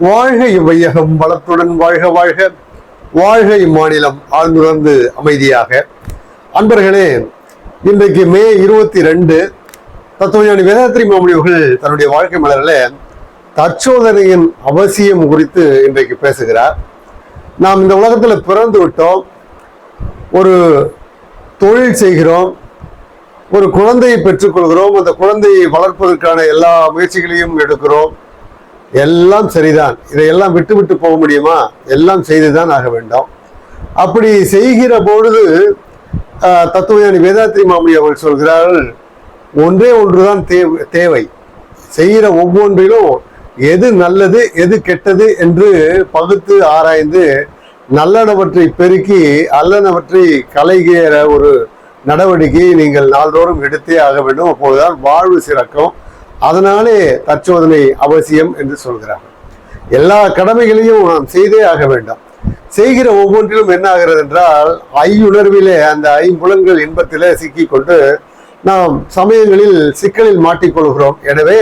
வாழ்க இவ்வையகம் வளத்துடன் வாழ்க வாழ்க. வாழ்க இம்மாநிலம் ஆழ்ந்துணர்ந்து அமைதியாக. அன்பர்களே இன்றைக்கு மே இருபத்தி ரெண்டு தத்துவஞானி வேதாத்திரி மாமணி அவர்கள் தன்னுடைய வாழ்க்கை மலரில் தற்சோதனையின் அவசியம் குறித்து இன்றைக்கு பேசுகிறார். நாம் இந்த உலகத்தில் பிறந்து விட்டோம். ஒரு தொழில் செய்கிறோம். ஒரு குழந்தையை பெற்றுக்கொள்கிறோம் அந்த குழந்தையை வளர்ப்பதற்கான எல்லா முயற்சிகளையும் எடுக்கிறோம். எல்லாம் சரிதான். இதையெல்லாம் விட்டு விட்டு போக முடியுமா? எல்லாம் செய்துதான் ஆக வேண்டும். அப்படி செய்கிற பொழுது தத்துவஞானி வேதாத்ரி மாமணி அவர்கள் சொல்கிறார்கள் ஒன்றே ஒன்றுதான் தேவை தேவை. செய்கிற ஒவ்வொன்றிலும் எது நல்லது எது கெட்டது என்று பகுத்து ஆராய்ந்து நல்லனவற்றை பெருக்கி அல்லனவற்றை கலைகிற ஒரு நடவடிக்கையை நீங்கள் நாள்தோறும் எடுத்தே ஆக வேண்டும். அப்போதுதான் வாழ்வு சிறக்கும். அதனாலே தற்சோதனை அவசியம் என்று சொல்கிறார். எல்லா கடமைகளையும் நாம் செய்தே ஆக வேண்டும். செய்கிற ஒவ்வொன்றிலும் என்ன ஆகிறது என்றால் ஐயுணர்விலே அந்த ஐம்புலன்கள் இன்பத்திலே சிக்கிக்கொண்டு நாம் சமயங்களில் சிக்கலில் மாட்டிக்கொள்கிறோம். எனவே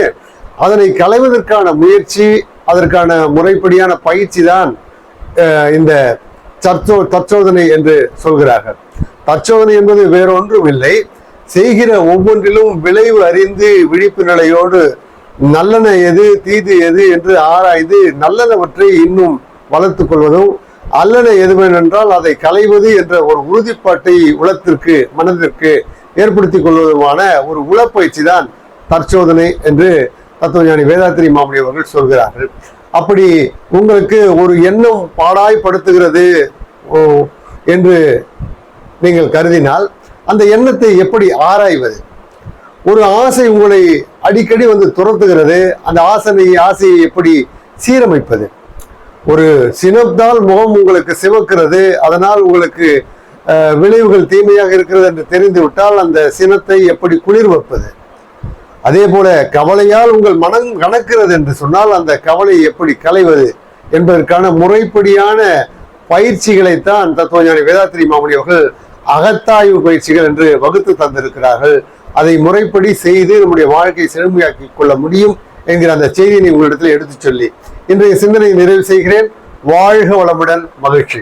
அதனை களைவதற்கான முயற்சி அதற்கான முறைப்படியான பயிற்சி தான் இந்த தற்சோ தற்சோதனை என்று சொல்கிறார்கள். தற்சோதனை என்பது வேறொன்றும் இல்லை செய்கிற ஒவ்வொன்றிலும் விளைவு அறிந்து விழிப்பு நிலையோடு நல்லன எது தீது எது என்று ஆராய்ந்து நல்லனவற்றை இன்னும் வளர்த்து கொள்வதும் அல்லன எதுவென்றால் அதை களைவது என்ற ஒரு உறுதிப்பாட்டை உளத்திற்கு மனதிற்கு ஏற்படுத்திக் கொள்வதுமான ஒரு உளப்பயிற்சி தான் தற்சோதனை என்று தத்துவஞானி வேதாத்திரி மாமணி அவர்கள் சொல்கிறார்கள். அப்படி உங்களுக்கு ஒரு எண்ணம் பாடாய்படுத்துகிறது ஓ, என்று நீங்கள் கருதினால் அந்த எண்ணத்தை எப்படி ஆராய்வது? ஒரு ஆசை உங்களை அடிக்கடி வந்து துரத்துகிறது. அந்த ஆசனை ஆசையை எப்படி சீரமைப்பது? ஒரு சினத்தால் முகம் உங்களுக்கு சிவக்கிறது. அதனால் உங்களுக்கு விளைவுகள் தீமையாக இருக்கிறது என்று தெரிந்துவிட்டால் அந்த சினத்தை எப்படி குளிர் வைப்பது? அதே போல கவலையால் உங்கள் மனம் கணக்கிறது என்று சொன்னால் அந்த கவலையை எப்படி களைவது என்பதற்கான முறைப்படியான பயிற்சிகளைத்தான் தத்துவஞானி வேதாத்திரி மாமணி அவர்கள் அகத்தாய்வு பயிற்சிகள் என்று வகுத்து தந்திருக்கிறார்கள். அதை முறைப்படி செய்து நம்முடைய வாழ்க்கையை செழுமையாக்கி கொள்ள முடியும் என்கிற அந்த செய்தியை உங்களிடத்தில் எடுத்துச் சொல்லி இன்றைய சிந்தனையை நிறைவு செய்கிறேன். வாழ்க வளமுடன் மகிழ்ச்சி.